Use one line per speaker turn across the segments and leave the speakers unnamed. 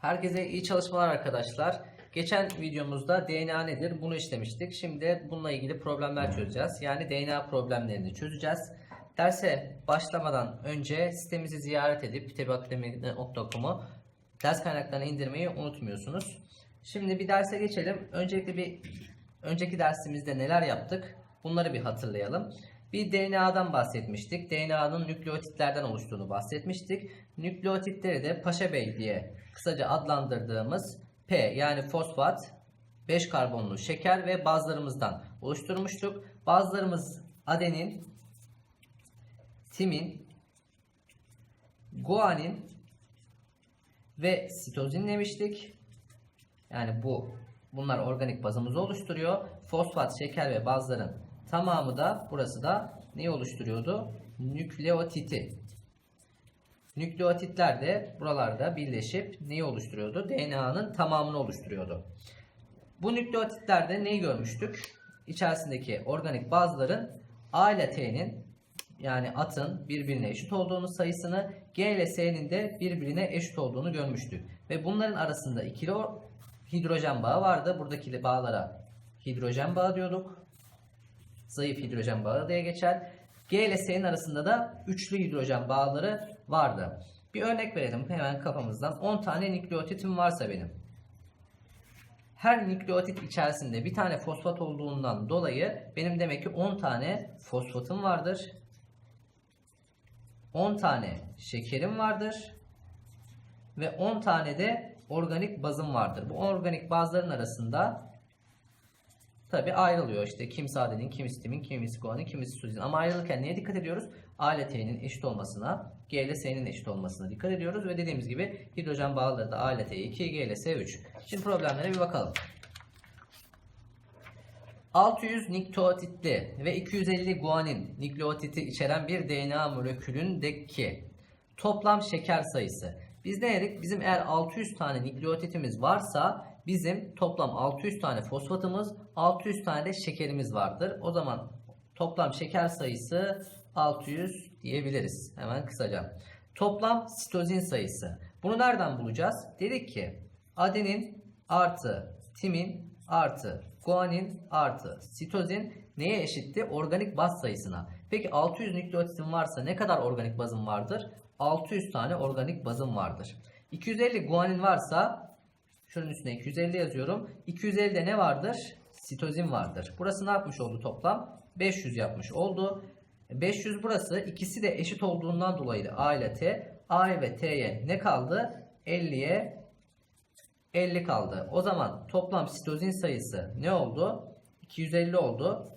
Herkese iyi çalışmalar arkadaşlar. Geçen videomuzda DNA nedir bunu işlemiştik. Şimdi bununla ilgili problemler çözeceğiz. Yani DNA problemlerini çözeceğiz. Derse başlamadan önce sitemizi ziyaret edip tebakademi.com'u ders kaynaklarını indirmeyi unutmuyorsunuz. Şimdi bir derse geçelim. Öncelikle bir önceki dersimizde neler yaptık? Bunları bir hatırlayalım. Bir DNA'dan bahsetmiştik. DNA'nın nükleotitlerden oluştuğunu bahsetmiştik. Nükleotitleri de Paşa Bey diye kısaca adlandırdığımız P yani fosfat, 5 karbonlu şeker ve bazlarımızdan oluşturmuştuk. Bazlarımız adenin, timin, guanin ve sitozin demiştik. Yani bu bunlar organik bazımızı oluşturuyor. Fosfat, şeker ve bazların tamamı da burası da neyi oluşturuyordu? Nükleotiti. Nükleotitler de buralarda birleşip neyi oluşturuyordu? DNA'nın tamamını oluşturuyordu. Bu nükleotitlerde neyi görmüştük? İçerisindeki organik bazların A ile T'nin yani atın birbirine eşit olduğunu sayısını G ile S'nin de birbirine eşit olduğunu görmüştük. Ve bunların arasında ikili hidrojen bağı vardı. Buradaki bağlara hidrojen bağı diyorduk. Zayıf hidrojen bağı diye geçer. G ile S'nin arasında da üçlü hidrojen bağları vardı. Bir örnek verelim hemen kafamızdan. 10 tane nükleotitim varsa benim. Her nükleotit içerisinde bir tane fosfat olduğundan dolayı benim demek ki 10 tane fosfatım vardır. 10 tane şekerim vardır. Ve 10 tane de organik bazım vardır. Bu organik bazların arasında tabi ayrılıyor. İşte kimisi adenin, kimisi timin, kimisi guanin, kimisi suzin. Ama ayrılırken neye dikkat ediyoruz? A ile T'nin eşit olmasına, G ile S'nin eşit olmasına dikkat ediyoruz. Ve dediğimiz gibi hidrojen bağları da A ile T 2, G ile S 3. Şimdi problemlere bir bakalım. 600 nükleotitli ve 250 guanin nükleotiti içeren bir DNA molekülündeki toplam şeker sayısı. Biz ne dedik? Bizim eğer 600 tane nükleotitimiz varsa bizim toplam 600 tane fosfatımız, 600 tane de şekerimiz vardır. O zaman toplam şeker sayısı 600 diyebiliriz. Hemen kısaca. Toplam sitozin sayısı. Bunu nereden bulacağız? Dedik ki adenin artı timin artı guanin artı sitozin neye eşitti? Organik baz sayısına. Peki 600 nükleotitin varsa ne kadar organik bazım vardır? 600 tane organik bazım vardır. 250 guanin varsa şunun üstüne 250 yazıyorum. 250'de ne vardır? Sitozin vardır. Burası ne yapmış oldu toplam? 500 yapmış oldu. 500 burası ikisi de eşit olduğundan dolayı da A ile T. A ve T'ye ne kaldı? 50'ye 50 kaldı. O zaman toplam sitozin sayısı ne oldu? 250 oldu.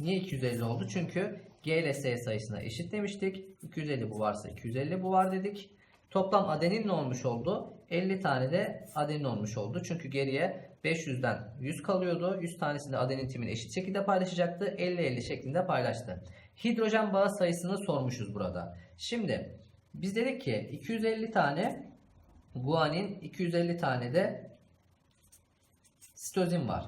Niye 250 oldu? Çünkü G ile S sayısına eşit demiştik. 250 bu varsa 250 bu var dedik. Toplam adenin ne olmuş oldu? 50 tane de adenin olmuş oldu. Çünkü geriye 500'den 100 kalıyordu. 100 tanesini de adenin timin eşit şekilde paylaşacaktı. 50-50 şeklinde paylaştı. Hidrojen bağı sayısını sormuşuz burada. Şimdi biz dedik ki 250 tane guanin, 250 tane de sitozin var.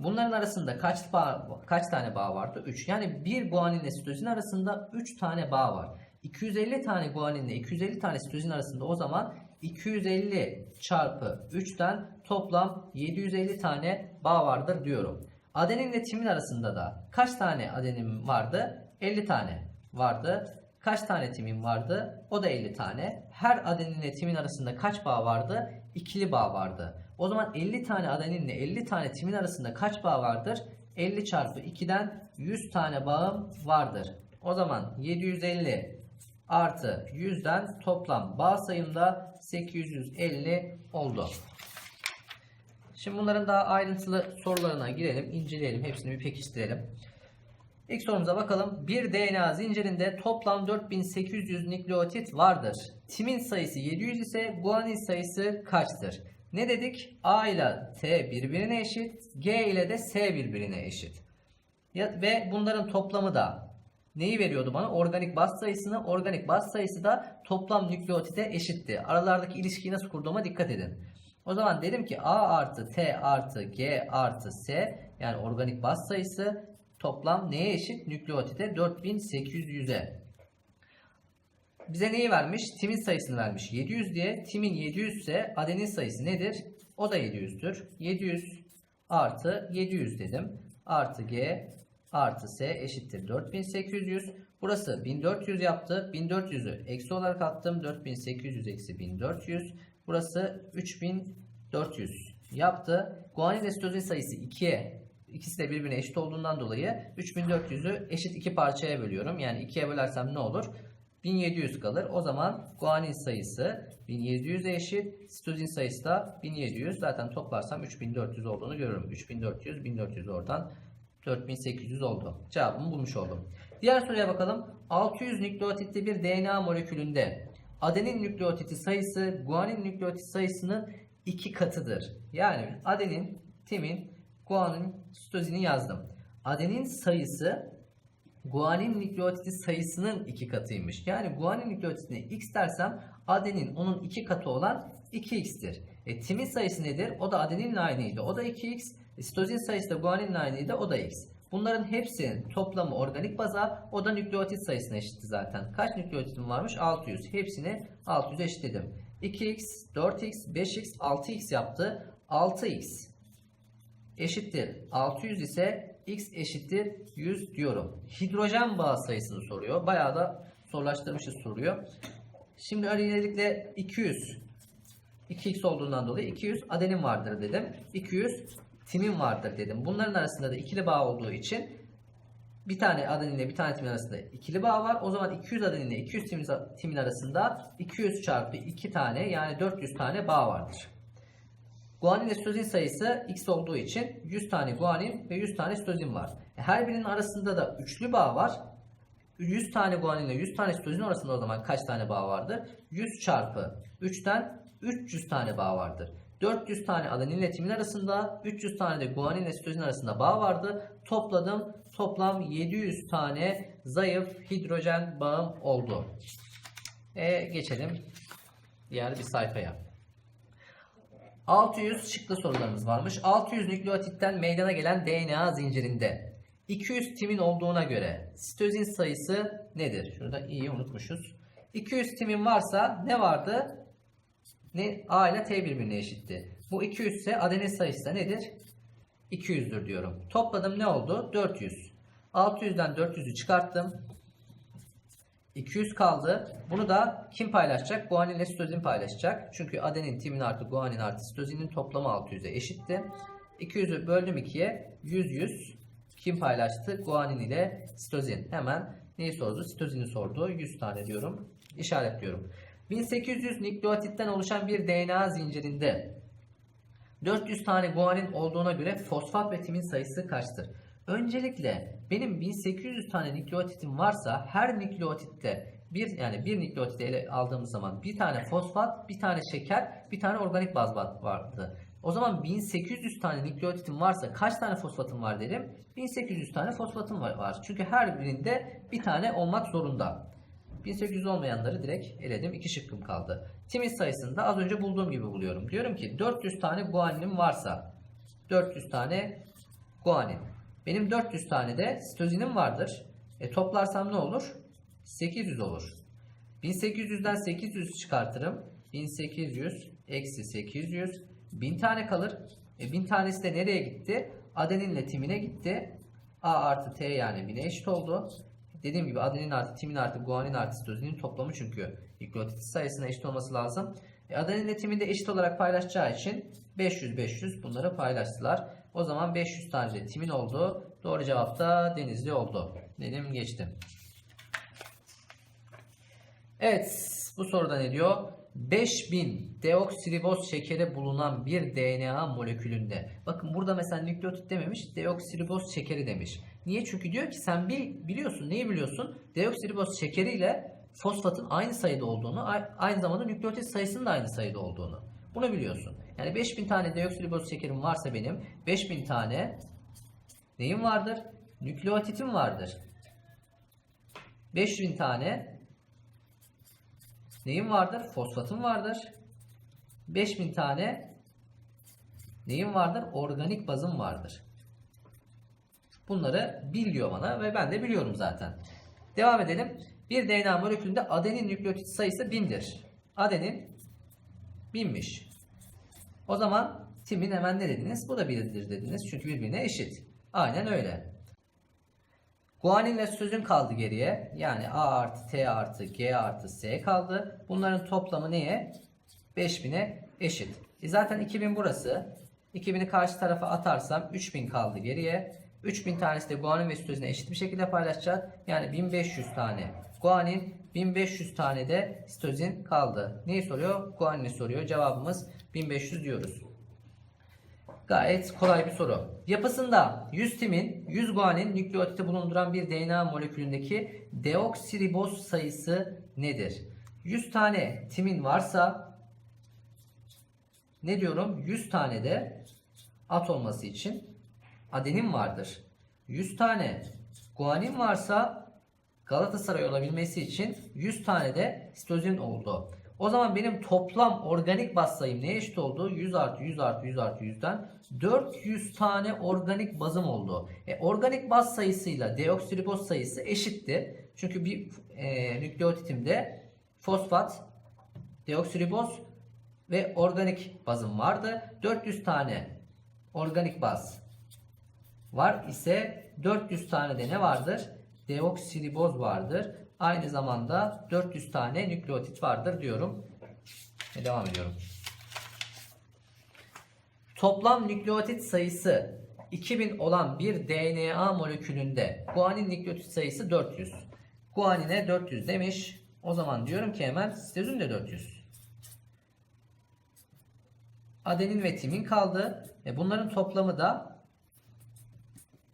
Bunların arasında kaç bağ, kaç tane bağ vardı? 3. Yani bir guanin ile sitozin arasında 3 tane bağ var. 250 tane guanin ile 250 tane sitozin arasında o zaman 250 çarpı 3'ten toplam 750 tane bağ vardır diyorum. Adenin ile timin arasında da kaç tane adenin vardı? 50 tane vardı. Kaç tane timin vardı? O da 50 tane. Her adenin ile timin arasında kaç bağ vardı? İkili bağ vardı. O zaman 50 tane adenin ile 50 tane timin arasında kaç bağ vardır? 50 çarpı 2'den 100 tane bağım vardır. O zaman 750 artı 100'den toplam bağ sayımda 850 oldu. Şimdi bunların daha ayrıntılı sorularına girelim, inceleyelim, hepsini bir pekiştirelim. İlk sorumuza bakalım. Bir DNA zincirinde toplam 4800 nükleotit vardır. Timin sayısı 700 ise guanin sayısı kaçtır? Ne dedik? A ile T birbirine eşit, G ile de S birbirine eşit. Ve bunların toplamı da neyi veriyordu bana? Organik baz sayısını. Organik baz sayısı da toplam nükleotite eşitti. Aralardaki ilişkiyi nasıl kurduğuma dikkat edin. O zaman dedim ki A artı T artı G artı S yani organik baz sayısı toplam neye eşit? Nükleotite 4800'e. bize neyi vermiş? Timin sayısını vermiş 700 diye. Timin 700 ise adenin sayısı nedir? O da 700'dür. 700 artı 700 dedim. Artı G artı S eşittir 4800. Burası 1400 yaptı. 1400'ü eksi olarak attım. 4800 eksi 1400. Burası 3400 yaptı. Guanin ve sitozin sayısı 2'ye ikisi de birbirine eşit olduğundan dolayı 3400'ü eşit iki parçaya bölüyorum. Yani 2'ye bölersem ne olur? 1700 kalır. O zaman guanin sayısı 1700'e eşit. Sitozin sayısı da 1700. Zaten toplarsam 3400 olduğunu görürüm. 3400, 1400 oradan 4800 oldu. Cevabımı bulmuş oldum. Diğer soruya bakalım. 600 nükleotitli bir DNA molekülünde adenin nükleotiti sayısı guanin nükleotit sayısının iki katıdır. Yani adenin, timin, guanin, sitozini yazdım. Adenin sayısı guanin nükleotidi sayısının iki katıymış. Yani guanin nükleotidine x dersem adenin onun iki katı olan 2x'tir. E, timin sayısı nedir? O da adeninle aynıydı. O da 2x. E, sitozin sayısı da guaninle aynıydı. O da x. Bunların hepsinin toplamı organik baza o da nükleotit sayısına eşitti zaten. Kaç nükleotidim varmış? 600. Hepsini 600 eşitledim. 2x, 4x, 5x, 6x yaptı. 6x eşittir 600 ise x eşittir 100 diyorum. Hidrojen bağı sayısını soruyor. Bayağı da zorlaştırmışız soruyor. Şimdi öncelikle 200 2x olduğundan dolayı 200 adenin vardır dedim. 200 timin vardır dedim. Bunların arasında da ikili bağ olduğu için bir tane adeninle bir tane timin arasında ikili bağ var. O zaman 200 adeninle 200 timin, timin arasında 200 çarpı 2 tane yani 400 tane bağ vardır. Guanin ile sitozin sayısı x olduğu için 100 tane guanin ve 100 tane sitozin var. E, Her birinin arasında da üçlü bağ var. 100 tane guanin ile 100 tane sitozin arasında o zaman kaç tane bağ vardır? 100 çarpı 3'ten 300 tane bağ vardır. 400 tane adenin ile timin arasında, 300 tane de guanin sitozin arasında bağ vardı. Topladım. Toplam 700 tane zayıf hidrojen bağım oldu. E, geçelim diğer bir sayfaya. 600 şıklı sorularımız varmış. 600 nükleotitten meydana gelen DNA zincirinde 200 timin olduğuna göre sitozin sayısı nedir? Şurada iyi unutmuşuz. 200 timin varsa ne vardı? Ne A ile T birbirine eşitti. Bu 200 ise adenin sayısı da nedir? 200'dür diyorum. Topladım ne oldu? 400. 600'den 400'ü çıkarttım. 200 kaldı. Bunu da kim paylaşacak? Guanin ile sitozin paylaşacak. Çünkü adenin, timin artı guanin artı sitozinin toplamı 600'e eşitti. 200'ü böldüm 2'ye. 100 100. Kim paylaştı? Guanin ile sitozin. Hemen neyi sordu? Sitozini sordu. 100 tane diyorum. İşaretliyorum. 1800 nükleotitten oluşan bir DNA zincirinde 400 tane guanin olduğuna göre fosfat ve timin sayısı kaçtır? Öncelikle benim 1800 tane nükleotitim varsa her nükleotitte bir yani bir nükleotiti ele aldığımız zaman bir tane fosfat, bir tane şeker, bir tane organik baz vardı. O zaman 1800 tane nükleotitim varsa kaç tane fosfatım var derim? 1800 tane fosfatım var. Çünkü her birinde bir tane olmak zorunda. 1800 olmayanları direkt eledim. 2 şıkkım kaldı. Timin sayısını da az önce bulduğum gibi buluyorum. Diyorum ki 400 tane guaninim varsa 400 tane guanin. Benim 400 tane de sitozinim vardır. E toplarsam ne olur? 800 olur. 1800'den 800 çıkartırım. 1800 eksi 800. 1000 tane kalır. E 1000 tanesi de nereye gitti? Adeninle timine gitti. A artı T yani 1000'e eşit oldu. Dediğim gibi adenin artı timin artı guanin artı sitozinin toplamı çünkü nükleotit sayısına eşit olması lazım. E, adeninle timin de eşit olarak paylaşacağı için 500-500 bunları paylaştılar. O zaman 500 tane de timin oldu. Doğru cevap da denizli oldu. Dedim geçtim. Evet bu soruda ne diyor? 5000 deoksiriboz şekeri bulunan bir DNA molekülünde. Bakın burada mesela nükleotit dememiş, deoksiriboz şekeri demiş. Niye? Çünkü diyor ki sen bil, biliyorsun, neyi biliyorsun? Deoksiriboz şekeriyle fosfatın aynı sayıda olduğunu, aynı zamanda nükleotit sayısının da aynı sayıda olduğunu. Bunu biliyorsun. Yani 5000 tane deoksiriboz şekerim varsa benim 5000 tane neyim vardır? Nükleotitim vardır. 5000 tane neyim vardır? Fosfatım vardır. 5000 tane neyim vardır? Organik bazım vardır. Bunları bil diyor bana ve ben de biliyorum zaten. Devam edelim. Bir DNA molekülünde adenin nükleotit sayısı 1000'dir. Adenin 1000'miş. O zaman timin hemen ne dediniz? Bu da 1'dir dediniz. Çünkü birbirine eşit. Aynen öyle. Guaninle sözün kaldı geriye. Yani A artı T artı G artı S kaldı. Bunların toplamı neye? 5000'e eşit. E zaten 2000 burası. 2000'i karşı tarafa atarsam 3000 kaldı geriye. 3000 tanesi de guanin ve sitozine eşit bir şekilde paylaşacağız. Yani 1500 tane guanin, 1500 tane de sitozin kaldı. Neyi soruyor? Guanini soruyor. Cevabımız 1500 diyoruz. Gayet kolay bir soru. Yapısında 100 timin 100 guanin nükleotidi bulunduran bir DNA molekülündeki deoksiriboz sayısı nedir? 100 tane timin varsa ne diyorum? 100 tane de at olması için adenin vardır. 100 tane guanin varsa Galatasaray olabilmesi için 100 tane de sitozin oldu. O zaman benim toplam organik baz sayım neye eşit oldu? 100 artı 100 artı 100 artı 100'den 400 tane organik bazım oldu. E, organik baz sayısıyla deoksiriboz sayısı eşitti. Çünkü bir e, nükleotitimde fosfat, deoksiriboz ve organik bazım vardı. 400 tane organik baz var ise 400 tane de ne vardır? Deoksiriboz vardır. Aynı zamanda 400 tane nükleotit vardır diyorum. Ve devam ediyorum. Toplam nükleotit sayısı 2000 olan bir DNA molekülünde guanin nükleotit sayısı 400. Guanine 400 demiş. O zaman diyorum ki hemen sitozin de 400. Adenin ve timin kaldı. E bunların toplamı da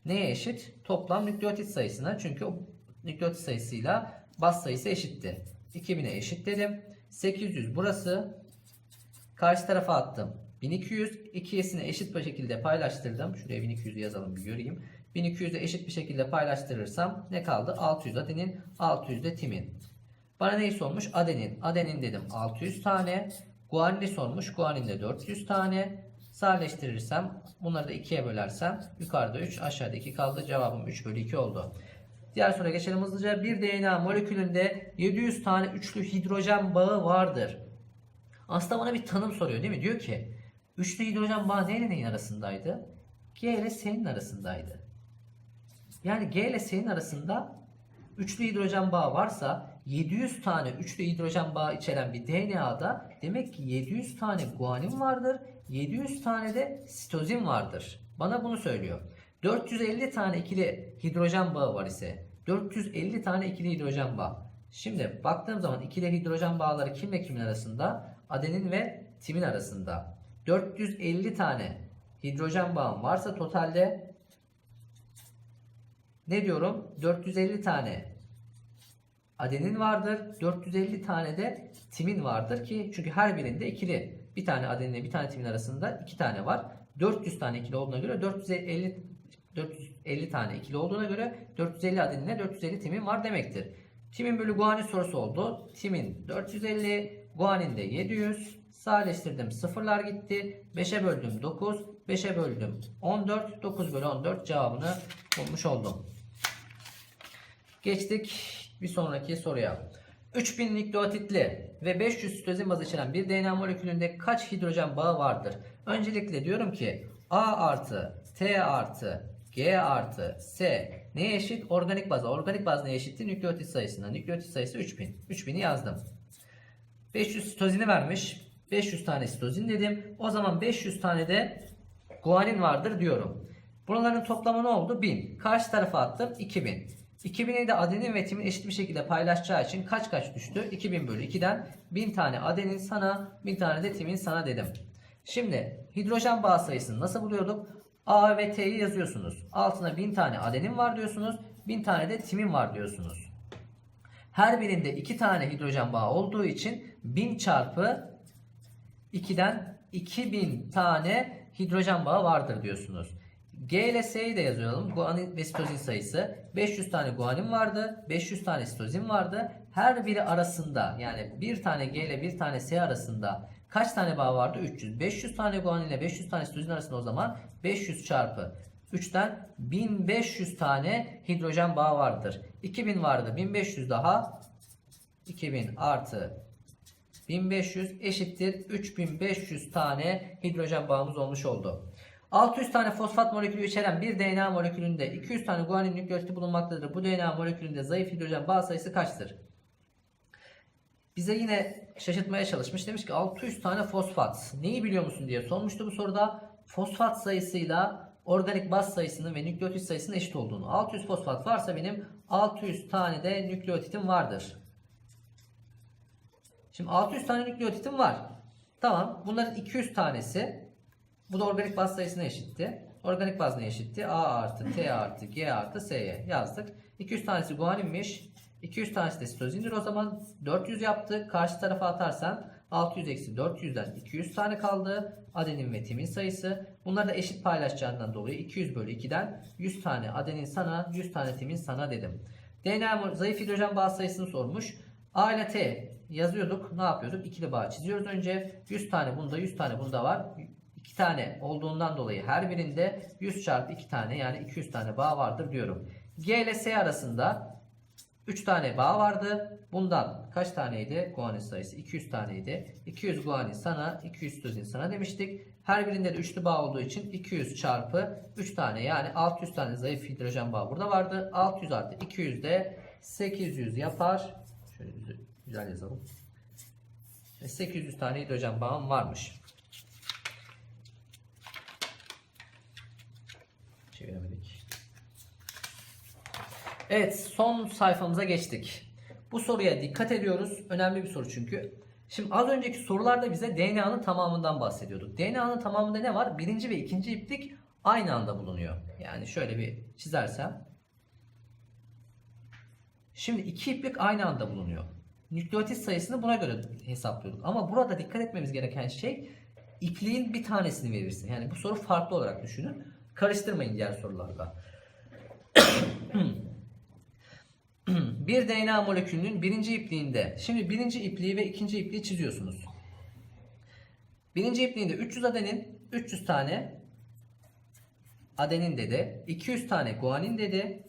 neye eşit? Toplam nükleotit sayısına. Çünkü o nükleotit sayısıyla baz sayısı eşitti. 2000'e eşitledim. 800 burası. Karşı tarafa attım. 1200 ikisini eşit bir şekilde paylaştırdım. Şuraya 1200 yazalım bir göreyim. 1200'e eşit bir şekilde paylaştırırsam ne kaldı? 600 adenin, 600 de timin. Bana neyi sormuş? Adenin. Adenin dedim 600 tane. Guanini sormuş. Guanin de 400 tane. Sadeleştirirsem bunları da 2'ye bölersem yukarıda 3 aşağıda 2 kaldı. Cevabım 3 bölü 2 oldu. Diğer soruya geçelim hızlıca. Bir DNA molekülünde 700 tane üçlü hidrojen bağı vardır. Aslında bana bir tanım soruyor değil mi? Diyor ki üçlü hidrojen bağı neyle neyin arasındaydı? G ile S'nin arasındaydı. Yani G ile S'nin arasında üçlü hidrojen bağı varsa 700 tane üçlü hidrojen bağı içeren bir DNA'da demek ki 700 tane guanin vardır. 700 tane de sitozin vardır. Bana bunu söylüyor. 450 tane ikili hidrojen bağı var ise 450 tane ikili hidrojen bağı. Şimdi baktığım zaman ikili hidrojen bağları kimle kimin arasında? Adenin ve timin arasında. 450 tane hidrojen bağım varsa totalde ne diyorum? 450 tane adenin vardır. 450 tane de timin vardır ki çünkü her birinde ikili bir tane adeninle bir tane timin arasında iki tane var. 400 tane ikili olduğuna göre 450 450 tane ikili olduğuna göre 450 adeninle 450 timin var demektir. Timin bölü guanin sorusu oldu. Timin 450, guanin de 700. Sadeleştirdim. Sıfırlar gitti. 5'e böldüm 9. 5'e böldüm 14. 9 bölü 14 cevabını bulmuş oldum. Geçtik bir sonraki soruya. 3000 nükleotitli ve 500 sitozin bazı içeren bir DNA molekülünde kaç hidrojen bağı vardır? Öncelikle diyorum ki A artı T artı G artı S neye eşit? Organik baza. Organik baz neye eşitti? Nükleotit sayısına. Nükleotit sayısı 3000. 3000'i yazdım. 500 sitozini vermiş. 500 tane sitozin dedim. O zaman 500 tane de guanin vardır diyorum. Bunların toplamı ne oldu? 1000. Karşı tarafa attım. 2000. 2000'i de adenin ve timin eşit bir şekilde paylaşacağı için kaç kaç düştü? 2000 bölü 2'den 1000 tane adenin sana, 1000 tane de timin sana dedim. Şimdi hidrojen bağ sayısını nasıl buluyorduk? A ve T'yi yazıyorsunuz. Altına 1000 tane adenin var diyorsunuz. 1000 tane de timin var diyorsunuz. Her birinde 2 tane hidrojen bağı olduğu için 1000 çarpı 2'den 2000 tane hidrojen bağı vardır diyorsunuz. G ile S'yi de yazalım. Guanin ve sitozin sayısı. 500 tane guanin vardı. 500 tane sitozin vardı. Her biri arasında yani bir tane G ile bir tane S arasında kaç tane bağ vardı? 300. 500 tane guanin ile 500 tane sitozin arasında o zaman 500 çarpı 3'ten 1500 tane hidrojen bağı vardır. 2000 vardı. 1500 daha 2000 artı 1500 eşittir 3500 tane hidrojen bağımız olmuş oldu. 600 tane fosfat molekülü içeren bir DNA molekülünde 200 tane guanin nükleotidi bulunmaktadır. Bu DNA molekülünde zayıf hidrojen bağ sayısı kaçtır? Bize yine şaşırtmaya çalışmış. Demiş ki 600 tane fosfat. Neyi biliyor musun diye sormuştu bu soruda. Fosfat sayısıyla organik baz sayısının ve nükleotit sayısının eşit olduğunu. 600 fosfat varsa benim 600 tane de nükleotitim vardır. Şimdi 600 tane nükleotitim var. Tamam. Bunların 200 tanesi bu da organik baz sayısına eşitti. Organik baz neye eşitti? A artı T artı G artı S'ye yazdık. 200 tanesi guaninmiş. 200 tanesi de sitozindir. O zaman 400 yaptı. Karşı tarafa atarsan 600 eksi 400'den 200 tane kaldı. Adenin ve timin sayısı. Bunları da eşit paylaşacağından dolayı 200 bölü 2'den 100 tane adenin sana 100 tane timin sana dedim. DNA zayıf hidrojen bağ sayısını sormuş. A ile T yazıyorduk. Ne yapıyorduk? İkili bağ çiziyoruz önce. 100 tane bunda 100 tane bunda var. 2 tane olduğundan dolayı her birinde 100 çarpı 2 tane yani 200 tane bağ vardır diyorum. G ile S arasında 3 tane bağ vardı. Bundan kaç taneydi? Guanin sayısı 200 taneydi. 200 guanin sana, 200 sitozin sana demiştik. Her birinde de üçlü bağ olduğu için 200 çarpı 3 tane yani 600 tane zayıf hidrojen bağı burada vardı. 600 artı 200 de 800 yapar. Şöyle güzel- yazalım. Ve 800 tane hidrojen bağım varmış. Çeviremedik. Evet son sayfamıza geçtik. Bu soruya dikkat ediyoruz. Önemli bir soru çünkü. Şimdi az önceki sorularda bize DNA'nın tamamından bahsediyorduk. DNA'nın tamamında ne var? Birinci ve ikinci iplik aynı anda bulunuyor. Yani şöyle bir çizersem. Şimdi iki iplik aynı anda bulunuyor. Nükleotit sayısını buna göre hesaplıyorduk. Ama burada dikkat etmemiz gereken şey ipliğin bir tanesini verirsin. Yani bu soru farklı olarak düşünün. Karıştırmayın diğer sorularla. bir DNA molekülünün birinci ipliğinde, şimdi birinci ipliği ve ikinci ipliği çiziyorsunuz. Birinci ipliğinde 300 adenin, 300 tane adenin dedi, 200 tane guanin dedi,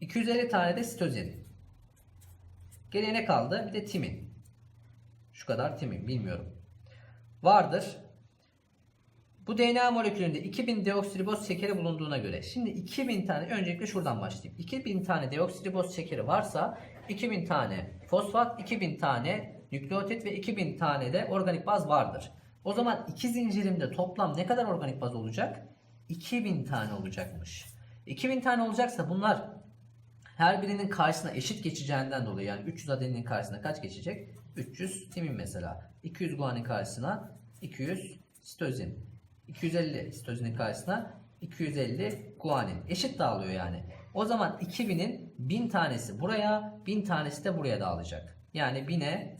250 tane de sitozin. Geriye ne kaldı? Bir de timin. Şu kadar timin bilmiyorum. Vardır. Bu DNA molekülünde 2000 deoksiriboz şekeri bulunduğuna göre. Şimdi 2000 tane öncelikle şuradan başlayayım. 2000 tane deoksiriboz şekeri varsa 2000 tane fosfat, 2000 tane nükleotit ve 2000 tane de organik baz vardır. O zaman iki zincirimde toplam ne kadar organik baz olacak? 2000 tane olacakmış. 2000 tane olacaksa bunlar her birinin karşısına eşit geçeceğinden dolayı yani 300 adeninin karşısına kaç geçecek? 300 timin mesela. 200 guanin karşısına 200 sitozin. 250 sitozinin karşısına 250 guanin. Eşit dağılıyor yani. O zaman 2000'in 1000 tanesi buraya, 1000 tanesi de buraya dağılacak. Yani 1000'e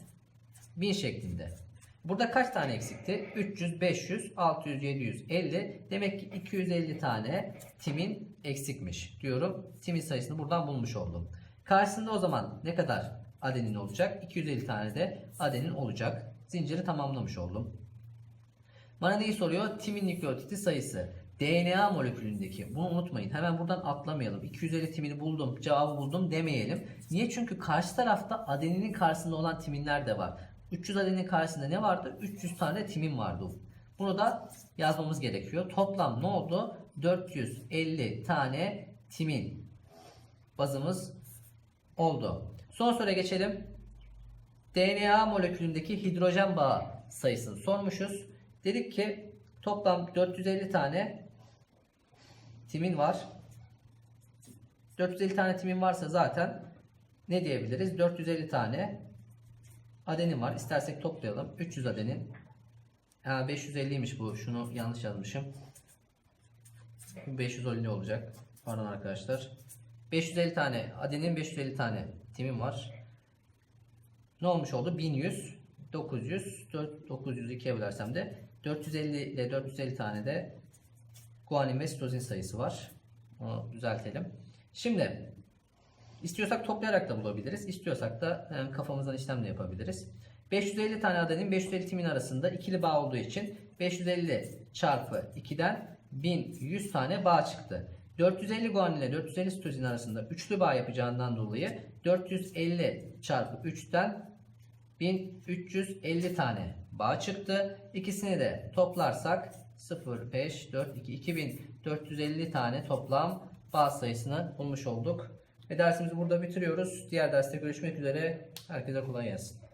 1000 şeklinde. Burada kaç tane eksikti? 300, 500, 600, 750. Demek ki 250 tane timin eksikmiş diyorum. Timin sayısını buradan bulmuş oldum. Karşısında o zaman ne kadar adenin olacak? 250 tane de adenin olacak. Zinciri tamamlamış oldum. Bana neyi soruyor? Timin nükleotidi sayısı. DNA molekülündeki. Bunu unutmayın. Hemen buradan atlamayalım. 250 timini buldum, cevabı buldum demeyelim. Niye? Çünkü karşı tarafta adeninin karşısında olan timinler de var. 300 adenin karşısında ne vardı? 300 tane timin vardı. Bunu da yazmamız gerekiyor. Toplam ne oldu? 450 tane timin bazımız oldu. Son soruya geçelim. DNA molekülündeki hidrojen bağı sayısını sormuşuz. Dedik ki toplam 450 tane timin var. 450 tane timin varsa zaten ne diyebiliriz? 450 tane adenin var. İstersek toplayalım. 300 adenin. Ha, 550'ymiş bu. Şunu yanlış yazmışım. 550 olacak. Pardon arkadaşlar. 550 tane adenin 550 tane timin var. Ne olmuş oldu? 1100 900 4 902'ye bölersem de 450 ile 450 tane de guanin ve sitozin sayısı var. Onu düzeltelim. Şimdi istiyorsak toplayarak da bulabiliriz. İstiyorsak da yani kafamızdan işlem de yapabiliriz. 550 tane adenin 550 timin arasında ikili bağ olduğu için 550 çarpı 2'den 1100 tane bağ çıktı. 450 guanin ile 450 sitozin arasında üçlü bağ yapacağından dolayı 450 çarpı 3'ten 1350 tane bağ çıktı. İkisini de toplarsak 0, 5, 4, 2, 2450 tane toplam bağ sayısını bulmuş olduk. Ve dersimizi burada bitiriyoruz. Diğer derste görüşmek üzere. Herkese kolay gelsin.